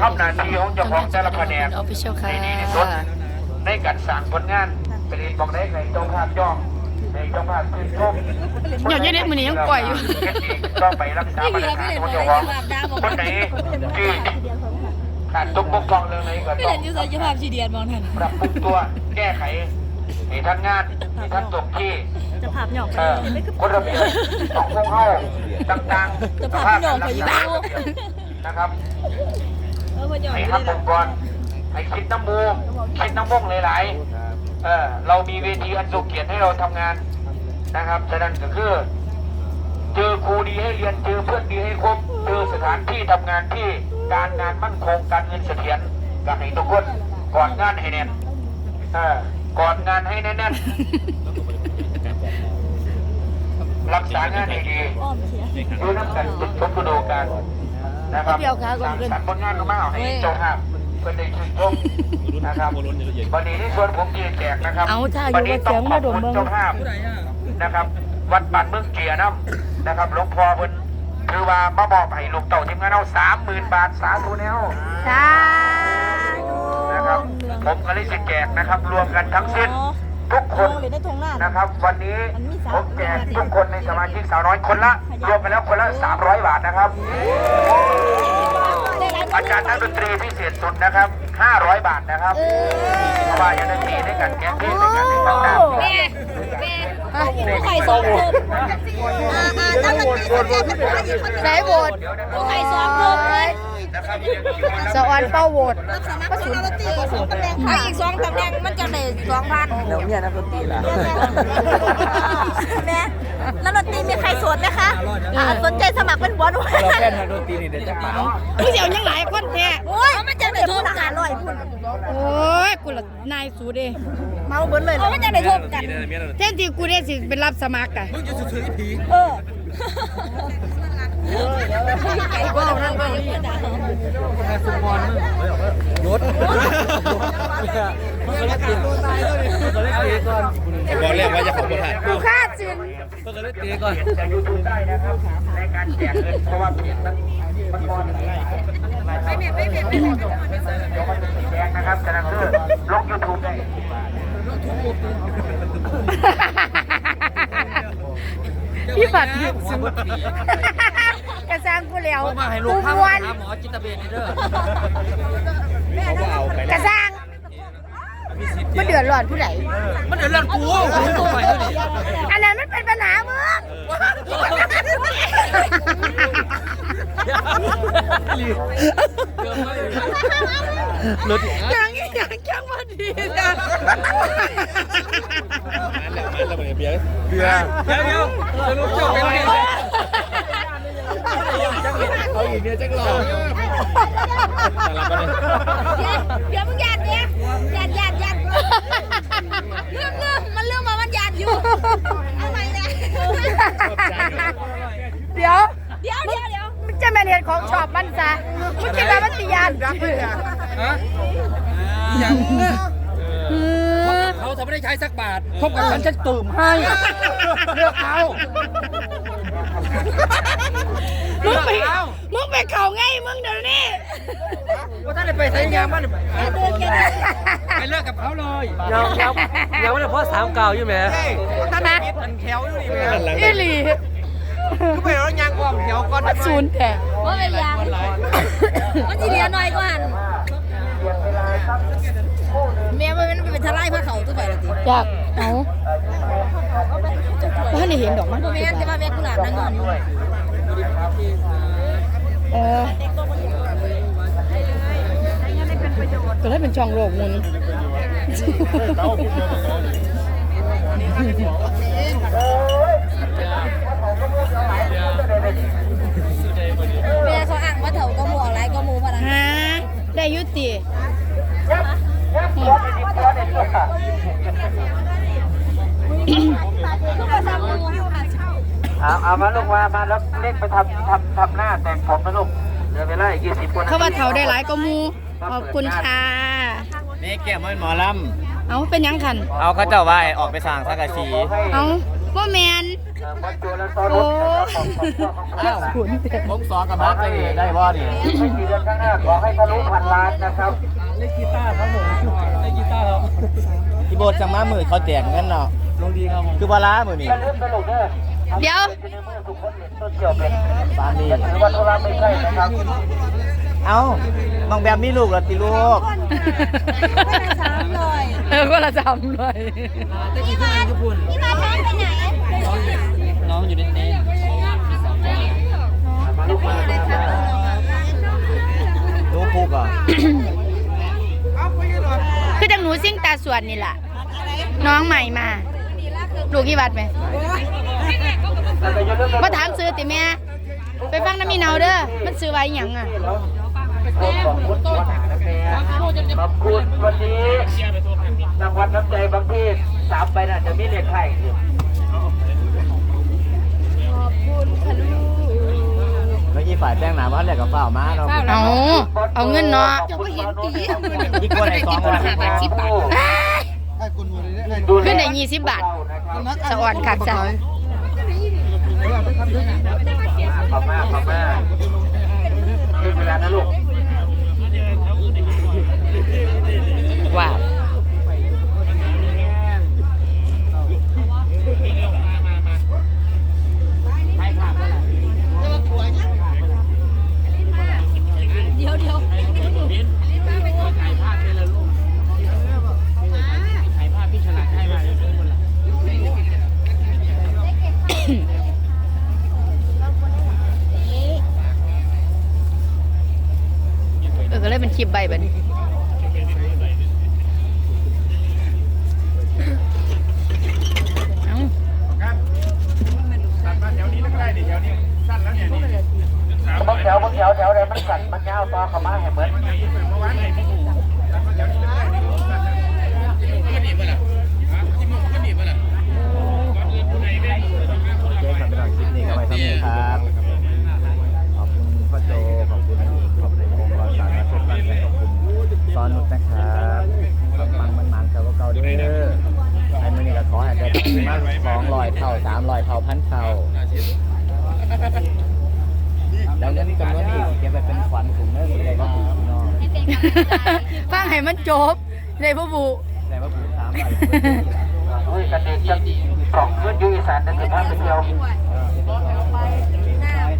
ทำหน้าที่ของเจ้าของแต่ละแผนกออฟฟิเชียลค่ะในดีที่สุดในการสร้างผลงานเป็นอีกบอกได้ในเจ้าภาพย่องในเจ้าภาพชื่นชมหยอดเยอะเนี่ยมือนี้ยังปล่อยอยู่ต้องไปรักษามาตรฐานของเจ้าของคนไหนที่ขาดตกบกพร่องเรื่องไหนก็ไม่ต้อเห็งนยูโซยภาพชีเดียนมองทันปรับปรุงตัวแก้ไขให้ท่านงานให้ท่านตกที่จะภาพหยอกไปเออคนระเบียบของพวกเข้าต่างๆจะภาพหยอกไปอยู่บ้างนะครับ เออพหยอกให้ไม่ทัได้บองค์กรให้คิดน้ำมูกคิดน้ำม่งหลายๆเออเรามีเวทีอันสุเกียรติให้เราทำงานนะครับฉะนั้นก็คือเจอครูดีให้เรียนเจอเพื่อนดีให้คบเจอสถานที่ทำงานที่การงานมั่นคงการเงินเสถียรก็ให้ทุกคนก่อนงานให้แน่นเออก่อนงานให้แน่นๆรักษางานให้ดีอ้อมเขียดูน้ำกันจุดชมกระดูกัน นะครับเดี๋ยวขาก่อนขึ้นสร้างสรรค์ผลงานออกมาให้เจ้าภาพเพื่อนได้ชื่นชมนะครับวันนี้ที่ส่วนผมที่แจกนะครับเอาถ้าอยู่วันนี้ต้องขอบว่าเสียงมาดมคุณเบิ่งเจ้าภาพนะครับ วัดบ้านเมืองเกียร์น้ำนะครับหลวงพ่อเพิ่นคือว่ามาบอกให้ลูกเต่าทีมงานเอาสามหมื่นบาทสาธุแนวสานะครับผมก็เลยจะแจกนะครับ รวมกันทั้งสิ้น ทุกคทนงหรือได้ทงหน้านะครับ วันนี้ผมแจกทุกคนในสมาชิกสาวน้อยคนละรวมกันแล้วคนละ 300 บาทนะครับ อาจารย์นักดนตรีพิเศษสุดนะครับ 500 บาทนะครับเพราะว่าอย่างนั้นตีในการแก้ที่ในการที่ต่างแม่แม่ผู้ไข่สองเพิ่มอ่าอ่าตั้งแต่ปีคนแรกเป็นผู้หญิงคนใช้โหวตผู้ไข่สองเพิ่มเลยนะครับ สวรรค์เป้าโหวตรับสมัครเป็นนักดนตรีสองตำแหน่งไอ้อีกสองตำแหน่งมันจะได้สองพันแล้วเมียนักดนตรีล่ะแม่แล้วดนตรีมีใครโสดไหมคะอ่าสนใจสมัครเป็นหัวด้วยเราแค่นักดนตรีนี่เดี๋ยวจะเปล่ามึงเสียวยังหลายคนแท้โอ้ยมันจะได้ทุบกันลอยพุ่นโอ้ยกูละนายสูเด้เมาเบิ้ลเลยมันจะได้ทุบกันแทนที่กูได้สิเป็นรับสมัครอะเออ ไก่บ้านั่นบ้านี่จ้ารถก็เลยตีก็เลยตีก่อนบอกเรียกว่าจะขอบคุณท่านกูคาดสินก็เลยตีก่อนจากยูทูบได้นะครับในการแจกเงินเพราะว่าเพจมันมันก่อนไม่เปลี่ยนไม่เปลี่ยนไม่เปลี่ยนเดี๋ยวมันจะสีแดงนะครับฉะนั้นคือลงยูทูบได้ พี่บัตรสูกระซังกูแล้วมาให้ลูกูกพามวนหาหมอจิตเวชนี่เด้อเขาก็เอาไปกระซังมันเดือดร้อนผู้ใดมันเดือดร้อนกูกูไปเท่านี้อันนั้นมันเป็นปัญหามึงรถยังอีกอย่างจังมาดีนะ เบียร์เบียร์เดี๋ยวเดี๋ยวจะรู้จักเป็นไงเอาอีกเนี่ยจังหล่อเดี๋ยวมึงหยาดเนี่ยหยาดหยาดหยาดเรื่องเรื่องมันเรื่องมามันหยาดอยู่เอาใหม่เลยเดี๋ยวเดี๋ยวเดี๋ยวเดี๋ยวมันจะแม่นเห็นของชอบมันซะมึงคิดว่ามันติยานฮะยังเออ เขาทำไม่ได้ใช้สักบาทพบกับฉันฉันตื่มให้เลือกเอามึงไปมึงไปเขาไงมึงเดี๋ยวนี้ว่าท่านไปใช้ยางมันไปเลิกกับเขาเลยยังยังยังไม่ได้เพราะสามเก่าอยู่ไหมท่านคิดมันแถวอยู่นี่แม่อีหลีก็ไปรถยางความแถวก่อนมันศูนย์แต่ว่าเป็นยังมันจีเรียหน่อยก่อน เมียมันเป็นทลายพระเขาตัวไปละทีอยากเอาว่าได้เห็นดอกมันเมียจะมาเมียกุหลาบนั่งนอนอยู่เออก็เลยเป็นช่องโลกมุนเมียเขาอ่างว่าเถาก็หมัวไรก็มูพนันฮะได้ยุติ เอาเอามาลูกมามาแล้วเล่นไปทำทำทำหน้าแต่งผมนะลูกเหลือเวลาอีกยี่สิบคนเขาว่าเถาได้หลายก็มูขอบคุณค่ะนี่แก้มมันหมอลเอาเป็นหยังคันำเอาเขาเจ้าว่าออกไปสั่งสักกะสีเอาว่าแมน เวัดโจและตอนรถนะครับของของของขุนเต็มผมสอนกับมาไปได้บ่นี่ไม่กี่เดือนข้างหน้าขอให้ทะลุพันล้านนะครับเล่นกีตาร์ครับผมเล่นกีตาร์ครับที่โบสถ์จังมามือเขาแจกกันเนาะลงดีครับผมคือบ่ล้ามือนี่อย่าลืมสนุกเด้อเดี๋ยวในเมื่อทุกคนเห็นโซเชียลเป็นปานนี้อย่าถือว่าธุระไม่ใช่นะครับเอ้าน้องแบบมีลูกแล้วติลูกเออก็ละจำเลยแต่กีตาร์ญี่ปุ่นพี่มาแทนไปไหน น้ องอยู่ในเต็นท์มาลูกมามามาลูกผูกอะคือจังหนูซิ่งตาสวนนี่แหละน้องใหม่มาลูกกี่บาทไหมแล้วก็อย่าลืมมาถามซื้อติแม่ ไปฟังน้ำมีเนาเด้อ มันซื้อไว้หยังอะขอบคุณขอบคุณวันนี้รางวัลน้ำใจบางที่สามใบน่ะจะมีเลขไทยอยู่ เมื่อกี้ฝ่าย แป้งหนาว่าแหลกกับเปล่ามาเราเอาเอาเงินเนาะจะไม่เห็นตีอีกคนไหนสองคนขึ้นได้ยี่สิบบาทสะอ่อนคักจ้ะขอบมากขอบมากขึ้นเวลานะลูกว้าว เดี๋ยวเดี๋ยว เออก็เลยเป็น คลิปใบแบบนี้เอ้าบางแถวบางแถวแถวใดมันสั่นมันยาวต่อเข้ามาให้เหมือนโอเคครับเป็นหลังคลิปนี้ก็ไว้เท่านี้ครับ ขอบคุณพ่อโจ ขอบคุณขอบคุณองค์กรสารพัดบ้านแขกขอบคุณซ้อ นนุชนะครับปังมันมันๆครับก็เก่าเด้อไอ้มือนี้ก็ขอให้ได้มากสองร้อยเท่าสามร้อยเท่าพันเท่าแล้วเรื่องจำนวนนี้เก็บไปเป็นขวัญถุงเนื้อหรืออะไรก็ถูกน้องฟังให้มันจบในพระบุแต่ว่าผูกสามร้อยอุ้ยกันเด็กจะสองขึ้นอยู่อีสานนะสิพาไปเที่ยว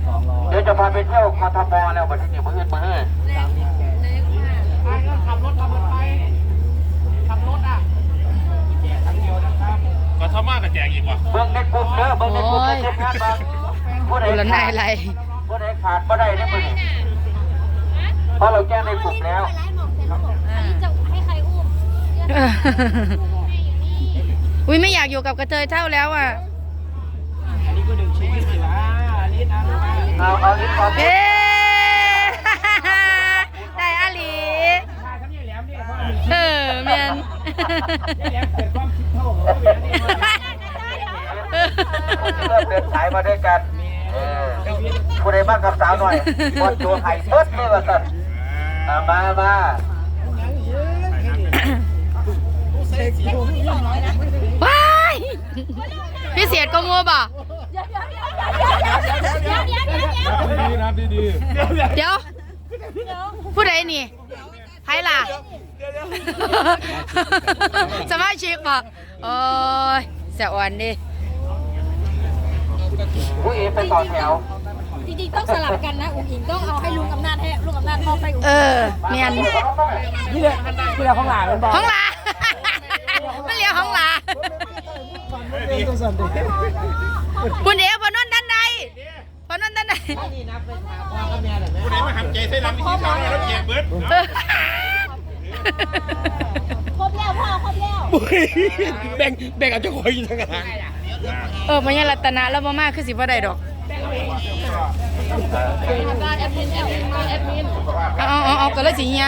สองร้อยเดี๋ยวจะพาไปเที่ยวกทมแล้ววันที่หนึ่งมื้ออื่นมื้อ อื่นก็ทำมากกับแจกอีกว่ะเบิ่งในกลุ่มเด้อเบิ่งในกลุ่มในทีมงานบางผู้ใดโอ้ละนายไรผู้ใดขาดบ่ได้ในมื้อนี้เพราะเราแจ้งในกลุ่มแล้วจะให้ใครอุ้มอุ้ยไม่อยากอยู่กับกระเทยเท่าแล้วอะอันนี้ก็หนึ่งชิ้นสิวะอันนี้นะเอาเอาลิ้นเอา เออแมนเมคิดเท่าของเราเนี่ยเริ่มเดินสายมาด้วยกันเออผู้ใดมากับสาวหน่อยบนตัวไข่เบิดเลยว่าซั่นอ่ามามาว้ายพิเศษก็งัวบ่เดี๋ยวผู้ใดนี่ไผล่ะ สมาชิกบ่โอ้ยแสอ่อนดิผู้เอไปต่อแถว จริงๆต้องสลับกันนะอุ้งอิงต้องเอาให้ลุงอำนาจให้ลุงอำนาจมอบให้อุ้งเออแมนนี่เลยนี่เลยข้างหลังมันบอกห้องลาไม่เรียกห้องลาตัวสั่นดิคุณเอ๋พอนนท์ด้านใดพอนนท์ด้านใดผู้ใดมาทำใจใส่ลำวิธีเขาแล้วแจกเบิร์ดเออ ครบแล้วพ่อครบแล้วแบ่งแบ่งเอาเจ้าของอยู่ทางหลังเออพญารัตนะแล้วบ่มากคือสิบ่ได้ดอกแอดมินแอดมินแอดมินเอาเอาเอาเอาก็เลยสิเฮีย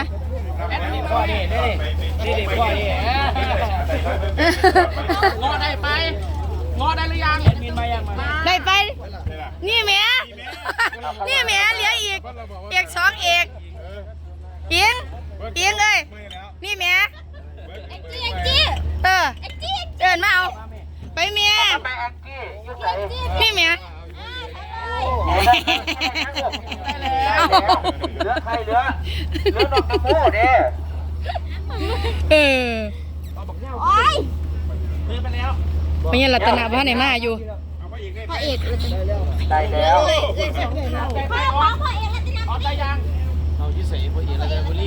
พ่อนี่นี่นี่นี่พ่อนี่งอได้ไปงอได้หรือยังมีมายังมาได้ไป นี่แหม่นี่แหม่เหลืออีกเอกสองเอกเอียง เอียงเอ้ยนี่แหม่แองจี้แองจี้เออแองจี้เดินมาเอาไปเมียไปแองกี้ยุ่งไหนนี่เมียเอาเหลือใครเหลือเหลือน้องตะโมเด้เออโอ้ยไม่ใช่รัตนาบ้านไหนมาอยู่พระเอกได้แล้วพระของพระเอกแล้วจะนำไปเอาที่ใส่พวกเอแล้วบุรี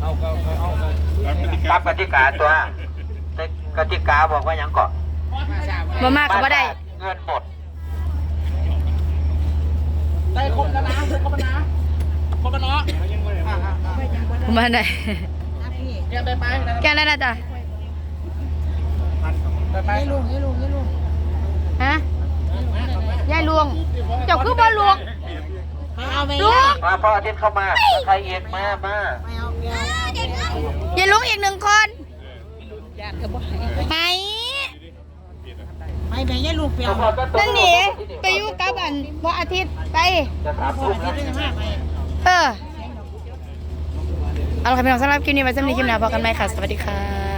เอาก็เอาก็ตามกติกาตัวในกติกาบอกว่าหยังก่อนบ่มากก็บ่ได้ เงินหมดได้ครบแล้วนะครบแล้วนะครบแล้วเนาะบ่มาได้แกได้ไปแกแล้วนะจ๊ะได้ไปลุงให้ลุงให้ลุงฮะยายลวงเจ้าคือบ่ลวง เอาไหมลวงมาพ่ออาทิตย์เข้ามาใครเอ็นมามาเด็กเอายายลวงอีกหนึ่งคนไหมไม่แม่ยังลูกเปียวนั่นนี่ไปอยู่กับอันวันอาทิตย์ไปจะถามลูกนะเออเอาละค่ะพี่น้องสำหรับคลิปนี้ไว้สำหรับคลิปหน้าพบกันไหมค่ะ สวัสดีค่ะ